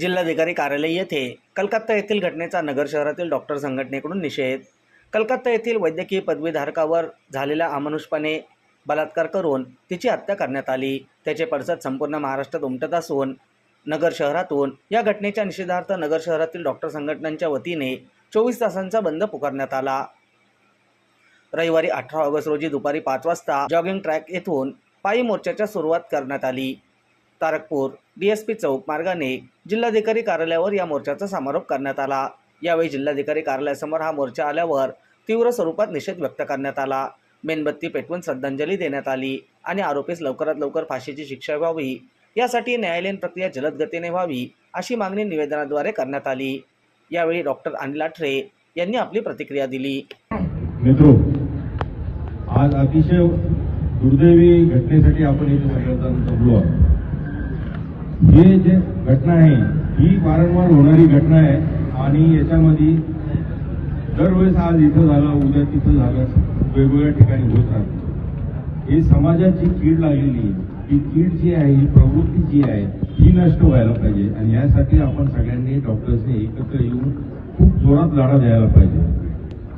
जिल्हाधिकारी कार्यालय येथे कलकत्ता येथील घटनेचा नगर शहरातील डॉक्टर संघटनेकडून निषेध. कलकत्ता येथील वैद्यकीय पदवीधारकावर झालेल्या अमानुषपणे बलात्कार करून तिची हत्या करण्यात आली. त्याचे पडसाद संपूर्ण महाराष्ट्रात उमटत असून नगर शहरातून या घटनेच्या निषेधार्थ नगर शहरातील डॉक्टर संघटनांच्या वतीने चोवीस तासांचा बंद पुकारण्यात आला. रविवारी अठरा ऑगस्ट रोजी दुपारी पाच वाजता जॉगिंग ट्रॅक येथून पायी मोर्चाच्या सुरुवात करण्यात आली. तारकपूर डी एस पी चौक मार्गाने जिल्हाधिकारी कार्यालयावर या मोर्चाचा समारोप करण्यात आला. यावेळी जिल्हाधिकारी कार्यालयासमोर हा मोर्चा आल्यावर तीव्र स्वरूपात निषेध व्यक्त करण्यात आला. मेणबत्ती पेटवून श्रद्धांजली देण्यात आली आणि आरोपीस लवकरात लवकर फाशीची शिक्षा व्हावी. यासाठी न्यायालयीन प्रक्रिया जलद गतीने व्हावी अशी मागणी निवेदनाद्वारे करण्यात आली. यावेळी डॉक्टर अनिल आठरे यांनी आपली प्रतिक्रिया दिली. मित्रो आज अतिशय दुर्दैवी घटनेसाठी आपण इथे सगळेजण जमलो आहोत. हे जे घटना आहे ही वारंवार होणारी घटना आहे आणि याच्यामध्ये दरवेळेस आज इथं झालं उद्या तिथं झालं वेगवेगळ्या ठिकाणी होत राहतं. हे समाजाची कीड लागलेली आहे. ही कीड जी आहे ही प्रवृत्ती जी आहे ही नष्ट व्हायला पाहिजे आणि यासाठी आपण सगळ्यांनी डॉक्टर्सने एकत्र येऊन खूप जोरात लढा द्यायला पाहिजे.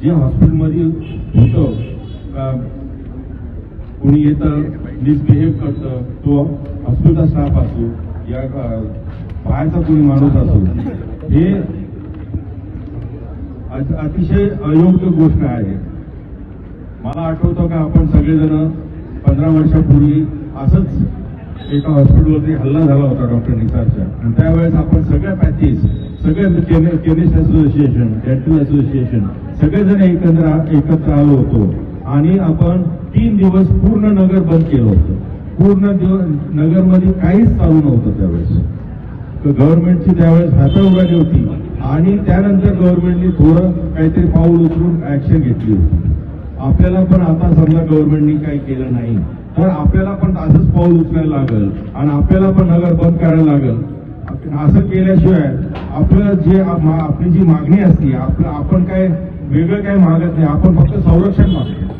जे हॉस्पिटलमध्ये होतं कुणी कोणी येतं मिसबिहेव करतं तो हॉस्पिटलचा स्टाफ असो या पायाचा कोणी माणूस असो हे अतिशय अयोग्य गोष्ट आहे. मला आठवतं का आपण सगळेजण पंधरा वर्षापूर्वी असंच एका हॉस्पिटलवरती हल्ला झाला होता डॉक्टर निसारच्या. आणि त्यावेळेस आपण सगळ्या पॅथीज सगळे केमिस्ट असोसिएशन डेंटल असोसिएशन सगळेजण एकत्र एकत्र आलो होतो. आणि आपण तीन दिवस पूर्ण नगर बंद केलं होतं. पूर्ण दिवस नगरमध्ये काहीच चालू नव्हतं त्यावेळेस. गव्हर्नमेंटची त्यावेळेस हाता उघडली होती आणि त्यानंतर गव्हर्नमेंटने थोडं काहीतरी पाऊल उचलून ऍक्शन घेतली होती. आपल्याला पण आता समजा गव्हर्नमेंटनी काही केलं नाही तर आपल्याला पण असंच पाऊल उचलायला लागल आणि आपल्याला पण नगर बंद करायला लागल. असं केल्याशिवाय आपलं जे आपली जी मागणी असते आपलं आपण काय वेगळं काय मागत नाही आपण फक्त संरक्षण मागतो.